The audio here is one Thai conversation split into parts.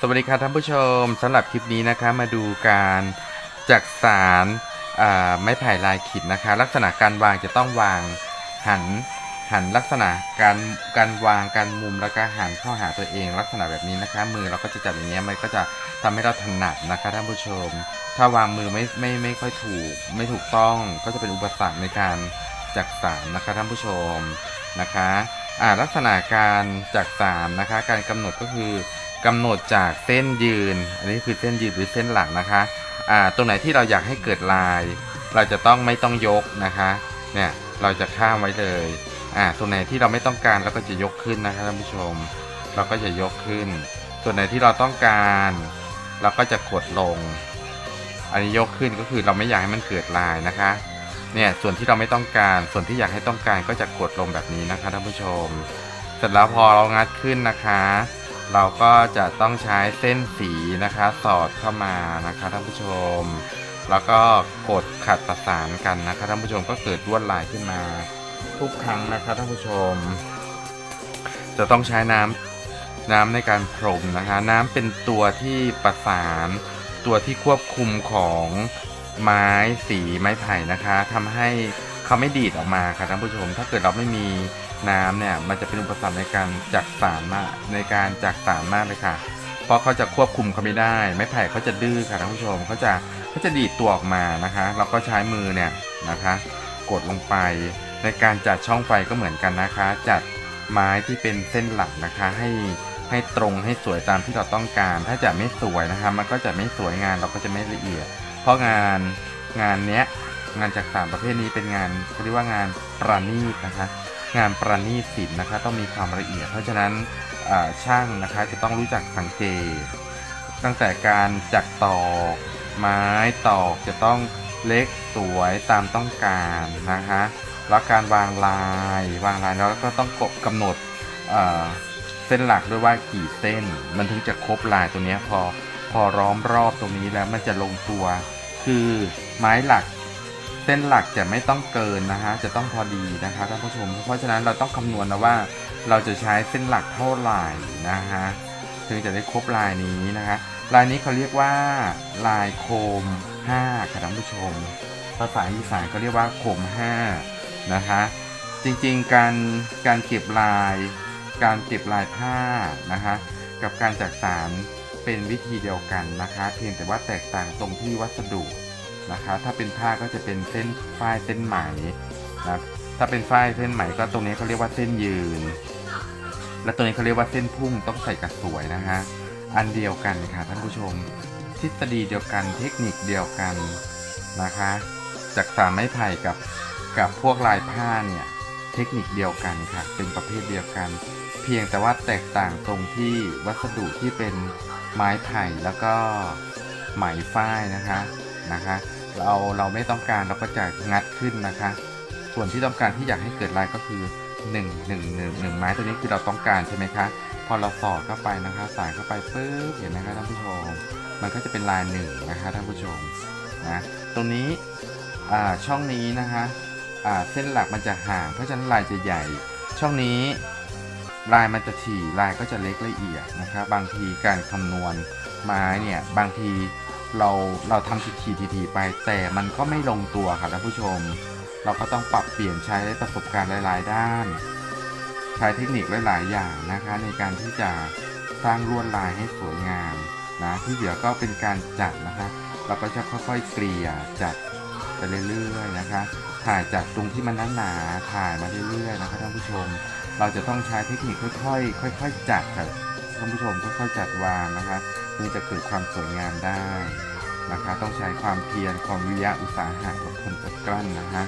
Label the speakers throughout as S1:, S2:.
S1: สวัสดีครับท่านผู้ชมสำหรับคลิปนี้นะคะมาดูการจักสารไม้ไผ่ลายขีดนะคะ ลักษณะการวางจะต้องวางหันหันลักษณะการการวางการมุมแล้วก็หันเข้าหาตัวเองลักษณะแบบนี้นะคะ มือเราก็จะจับอย่างเงี้ยมันก็จะทำให้เราถนัดนะคะท่านผู้ชม ถ้าวางมือไม่ไม่ไม่ค่อยถูก ไม่ถูกต้องก็จะเป็นอุปสรรคในการจักสารนะคะท่านผู้ชมนะคะลักษณะการจักสารนะคะ การกำหนดก็คือ กำหนดจากเส้นยืน อันนี้คือเส้นยืนหรือเส้นหลักนะคะอ่าตรงไหนที่เราอยากให้เกิดลาย เราจะต้องไม่ต้องยกนะคะเนี่ยเราจะข้ามไว้เลยอ่าตรงไหนที่เราไม่ต้องการเราก็จะยกขึ้นนะคะท่านผู้ชม เราก็จะยกขึ้น ส่วนไหนที่เราต้องการ เราก็จะกดลง อันนี้ยกขึ้นก็คือเราไม่อยากให้มันเกิดลายนะคะเนี่ยส่วนที่เราไม่ต้องการ ส่วนที่อยากให้ต้องการก็จะกดลงแบบนี้นะคะท่านผู้ชม เสร็จแล้วพอเรางัดขึ้นนะคะ เราก็จะต้องใช้เส้นสีนะคะสอดเข้ามานะคะท่านผู้ชม แล้วก็กดขัดประสานกันนะคะท่านผู้ชมก็เกิดลวดลายขึ้นมาทุกครั้งนะคะท่านผู้ชม จะต้องใช้น้ำน้ำในการพรมนะคะ น้ำเป็นตัวที่ประสาน ตัวที่ควบคุมของไม้สีไม้ไผ่นะคะทำให้เขาไม่ดีดออกมาค่ะท่านผู้ชม ถ้าเกิดเราไม่มี น้ำเนี่ยมันจะเป็นอุปสรรคในการจักสารมากในการจักสารมากเลยค่ะ เพราะเขาจะควบคุมเขาไม่ได้ ไม้ไผ่เขาจะดื้อค่ะท่านผู้ชมเขาจะเขาจะดีดตัวออกมานะคะ เราก็ใช้มือเนี่ยนะคะ กดลงไปในการจัดช่องไฟก็เหมือนกันนะคะ จัดไม้ที่เป็นเส้นหลักนะคะ ให้ให้ตรงให้สวยตามที่เราต้องการ ถ้าจะไม่สวยนะคะ มันก็จะไม่สวยงานเราก็จะไม่ละเอียด เพราะงานงานเนี้ยงานจากสามประเภทนี้เป็นงานเขาเรียกว่างานประณีตนะคะ งานประณีตศิลป์นะคะต้องมีความละเอียด เพราะฉะนั้นช่างนะคะจะต้องรู้จักสังเกต ตั้งแต่การจักตอกไม้ตอกจะต้องเล็กสวยตามต้องการนะคะแล้วการวางลาย วางลายแล้วก็ต้องกบกำหนดเส้นหลักด้วยว่ากี่เส้น มันถึงจะครบลายตัวนี้พอพอล้อมรอบตรงนี้แล้วมันจะลงตัว คือไม้หลัก ส้นหลักจะไม่ต้องเกินนะฮะจะต้องพอดีนะคะท่านผู้ชม เพราะฉะนั้นเราต้องคำนวณนะว่า เราจะใช้เส้นหลักเท่าไหร่นะฮะถึงจะได้ครบลายนี้นะคะลายนี้เขาเรียกว่าลายโคม5ค่ะท่านผู้ชม ภาษาอีสานเขาเรียกว่าโคม5นะคะจริงๆการการเก็บลาย การเก็บลายผ้านะคะกับการจักสารเป็นวิธีเดียวกันนะคะ เพียงแต่ว่าแตกต่างตรงที่วัสดุ นะคะถ้าเป็นผ้าก็จะเป็นเส้นฝ้ายเส้นไหมนะถ้าเป็นฝ้ายเส้นไหมก็ตรงนี้เขาเรียกว่าเส้นยืน และตัวนี้เขาเรียกว่าเส้นพุ่งต้องใส่กระสวยนะคะอันเดียวกันค่ะท่านผู้ชม ทฤษฎีเดียวกันเทคนิคเดียวกันนะคะ จากสารไม้ไผ่กับกับพวกลายผ้าเนี่ยเทคนิคเดียวกันค่ะ เป็นประเภทเดียวกัน เพียงแต่ว่าแตกต่างตรงที่วัสดุที่เป็นไม้ไผ่แล้วก็ไหมฝ้ายนะคะ นะคะ เราเราไม่ต้องการเราก็จะงัดขึ้นนะคะ ส่วนที่ต้องการที่อยากให้เกิดลายก็คือ 1 1 1 1 ไม้ตัวนี้คือเราต้องการใช่ไหมคะ พอเราสอดเข้าไปนะคะใส่เข้าไปปุ๊บเห็นไหมคะท่านผู้ชม มันก็จะเป็นลายหนึ่งนะคะท่านผู้ชมนะตรงนี้อ่าช่องนี้นะคะอ่าเส้นหลักมันจะห่าง เพราะฉะนั้นลายจะใหญ่ ช่องนี้ลายมันจะถี่ลายก็จะเล็กละเอียดนะคะบางทีการคำนวณไม้เนี่ยบางที เราเราทำทีทีทีไป แต่มันก็ไม่ลงตัวค่ะท่านผู้ชม เราก็ต้องปรับเปลี่ยนใช้ประสบการณ์หลาย ๆ ด้าน ใช้เทคนิคหลาย ๆ อย่างนะคะ ในการที่จะสร้างลวดลายให้สวยงามนะที่เหลือก็เป็นการจัดนะคะ เราก็จะค่อยๆเกลี่ยจัดไปเรื่อย ๆ นะคะ ถ่ายจากตรงที่มันหนาๆถ่ายมาเรื่อย ๆ นะคะท่านผู้ชม เราจะต้องใช้เทคนิคค่อย ๆ ค่อย ๆ จัดค่ะ ท่านผู้ชมค่อยๆจัดวางนะคะถึงจะเกิดความสวยงามได้นะคะ ต้องใช้ความเพียรความวิริยะอุตสาหะอดทนอดกลั้นนะคะ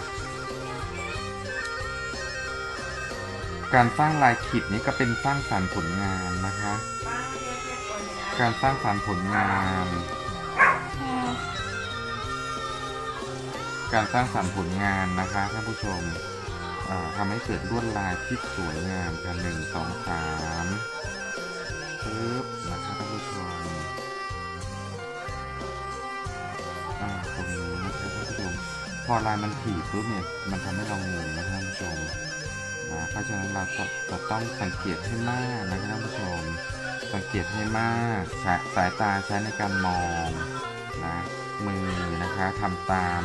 S1: การสร้างลายขีดนี้ก็เป็นสร้างสรรค์ผลงานนะคะ การสร้างสรรค์ผลงาน การสร้างสรรค์ผลงานนะคะท่านผู้ชมอ่าทำให้เกิดลวดลายที่สวยงามกันหนึ่งสองสาม พอลายมันถี่ปุ๊บเนี่ย มันทำให้เรางงนะคะท่านผู้ชมนะเพราะฉะนั้นเราจะต้องสังเกตให้มากนะท่านผู้ชม สังเกตให้มากสายสายตาใช้ในการมองนะมือนะคะทำตาม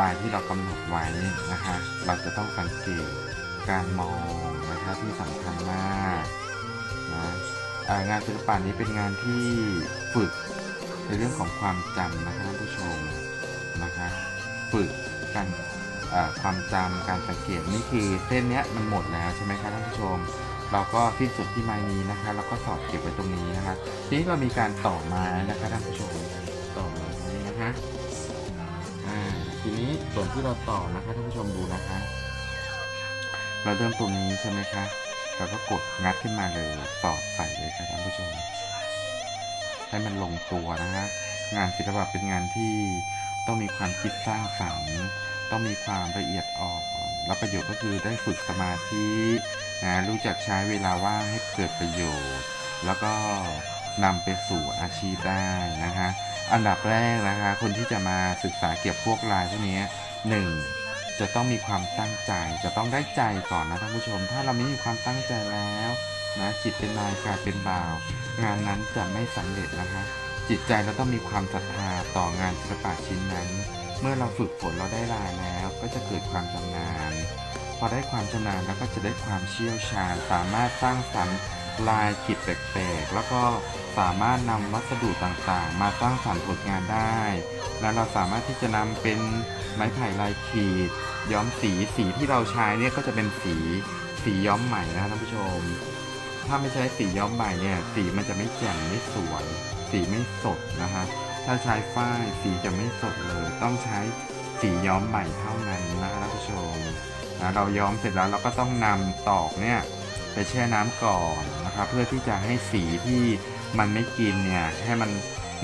S1: ลายที่เรากำหนดไว้นะคะ เราจะต้องสังเกตการมองนะคะที่สำคัญมากนะางานศิลปะนี้เป็นงานที่ฝึกในเรื่องของความจำนะคะท่านผู้ชมนะคะ ฝึกการความจำการสังเกตนี่คือเส้นเนี้ยมันหมดแล้วใช่ไหมคะท่านผู้ชม เราก็สิ้นสุดที่ไม้นี้นะคะแล้วก็สอบเก็บไว้ตรงนี้นะคะทีนี้เรามีการต่อไม้นะคะท่านผู้ชมต่อไม้นะคะทีนี้ส่วนที่เราต่อนะคะท่านผู้ชมดูนะคะ เราเริ่มตรงนี้ใช่ไหมคะเราก็กดงัดขึ้นมาเลยสอดใส่เลยค่ะท่านผู้ชม ให้มันลงตัวนะคะงานศิลปะเป็นงานที่ ต้องมีความคิดสร้างสรรค์ ต้องมีความละเอียดอ่อนแล้วประโยชน์ก็คือได้ฝึกสมาธินะรู้จักใช้เวลาว่างให้เกิดประโยชน์ แล้วก็นำไปสู่อาชีพได้นะคะอันดับแรกนะคะคนที่จะมาศึกษาเกี่ยวกับพวกลายพวกนี้หนึ่งจะต้องมีความตั้งใจ จะต้องได้ใจก่อนนะท่านผู้ชม ถ้าเราไม่มีความตั้งใจแล้วนะจิตเป็นนายกายเป็นบ่าว งานนั้นจะไม่สำเร็จนะคะ จิตใจเราต้องมีความศรัทธาต่องานศิลปะชิ้นนั้น เมื่อเราฝึกฝนเราได้ลายแล้ว ก็จะเกิดความชำนาญ พอได้ความชำนาญแล้วก็จะได้ความเชี่ยวชาญ สามารถสร้างสรรค์ลายขีดแปลกๆ แล้วก็สามารถนำวัสดุต่างๆ มาสร้างสรรค์ผลงานได้ และเราสามารถที่จะนำเป็นไม้ไผ่ลายขีด ย้อมสี สีที่เราใช้เนี่ยก็จะเป็นสี สีย้อมใหม่นะท่านผู้ชม ถ้าไม่ใช้สีย้อมใหม่เนี่ยสีมันจะไม่แจ่มไม่สวย สีไม่สดนะฮะถ้าใช้ฝ้ายสีจะไม่สดเลย ต้องใช้สีย้อมใหม่เท่านั้นนะครับท่านผู้ชมนะเราย้อมเสร็จแล้วเราก็ต้องนำตอกเนี่ยไปแช่น้ำก่อนนะครับเพื่อที่จะให้สีที่มันไม่กินเนี่ยให้มัน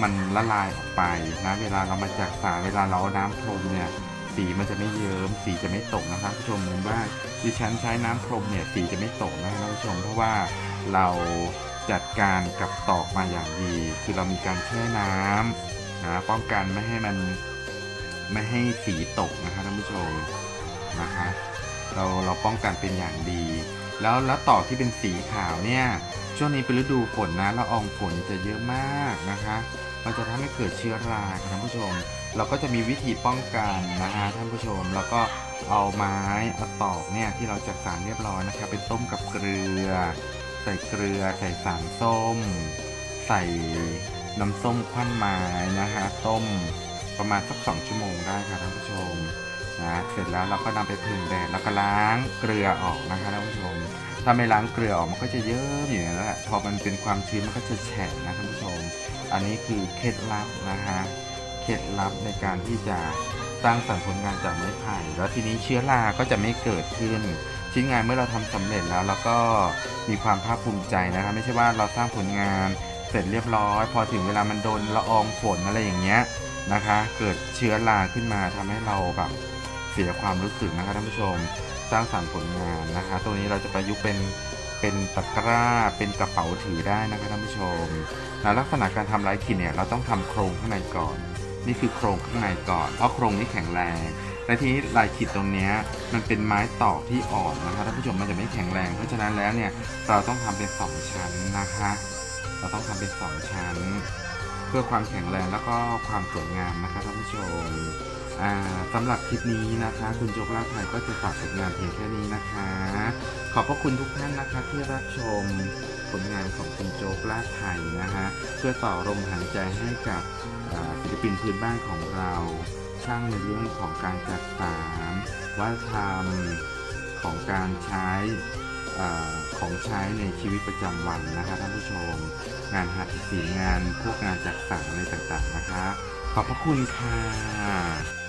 S1: มันละลายออกไปนะเวลาเรามาจากสาเวลาเราเอาน้ำพรมเนี่ยสีมันจะไม่เยิ้มสีจะไม่ตกนะครับผู้ชมเหมือนว่าดิฉันใช้น้ำพรมเนี่ยสีจะไม่ตกนะครับผู้ชมเพราะว่า เราจัดการกับตอกมาอย่างดี คือเรามีการแช่น้ำนะป้องกันไม่ให้มันไม่ให้สีตกนะคะท่านผู้ชมนะคะเราเราป้องกันเป็นอย่างดี แล้วแล้วตอกที่เป็นสีขาวเนี่ยช่วงนี้เป็นฤดูฝนนะละอองฝนจะเยอะมากนะคะมันจะทำให้เกิดเชื้อราครับท่านผู้ชม เราก็จะมีวิธีป้องกันนะฮะท่านผู้ชม แล้วก็เอาไม้เอาตอกเนี่ยที่เราจัดสารเรียบร้อยนะครับไปต้มกับเกลือ ใส่เกลือ ใส่สารส้ม ใส่น้ำส้มควันไม้นะฮะต้มประมาณสักสองชั่วโมงได้ครับท่านผู้ชมนะเสร็จแล้วเราก็นำไปพึ่งแดดแล้วก็ล้างเกลือออกนะคะท่านผู้ชม ถ้าไม่ล้างเกลือออกมันก็จะเยิ้มอยู่อย่างนั้นแหละพอมันเป็นความชื้นมันก็จะแฉะนะท่านผู้ชม อันนี้คือเคล็ดลับนะฮะเคล็ดลับในการที่จะสร้างสรรค์ผลงานจากไม้ไผ่แล้วทีนี้เชื้อราก็จะไม่เกิดขึ้น ชิ้นงานเมื่อเราทำสำเร็จแล้วเราก็มีความภาคภูมิใจนะครับไม่ใช่ว่าเราสร้างผลงานเสร็จเรียบร้อย พอถึงเวลามันโดนละอองฝนอะไรอย่างเงี้ยนะคะ เกิดเชื้อราขึ้นมาทำให้เราแบบเสียความรู้สึกนะคะท่านผู้ชมสร้างสรรค์ผลงานนะคะตรงนี้เราจะประยุกต์เป็นเป็นตะกร้าเป็นกระเป๋าถือได้นะคะท่านผู้ชมแล้วลักษณะการทำลายขีดเนี่ยเราต้องทำโครงข้างในก่อน นี่คือโครงข้างในก่อน เพราะโครงนี้แข็งแรง และทีนี้ลายขีดตรงนี้มันเป็นไม้ตอกที่อ่อนนะคะท่านผู้ชมมันจะไม่แข็งแรง เพราะฉะนั้นแล้วเนี่ยเราต้องทำเป็นสองชั้นนะคะ เราต้องทำเป็นสองชั้น เพื่อความแข็งแรงแล้วก็ความสวยงามนะคะท่านผู้ชมอ่าสำหรับคลิปนี้นะคะ คุณโจกลาไทยก็จะฝากผลงานเพียงแค่นี้นะคะ ขอบพระคุณทุกท่านนะคะที่รับชมผลงานของคุณโจ๊กลาไทยนะคะเพื่อต่อลมหายใจให้กับศิลปินพื้นบ้านของเรา ช่างในเรื่องของการจัดสารวัฒนธรรมของการใช้ของใช้ในชีวิตประจำวันนะคะท่านผู้ชม งานหัตถศิลป์งานพวกงานจักสารอะไรต่างๆนะคะ ขอบพระคุณค่ะ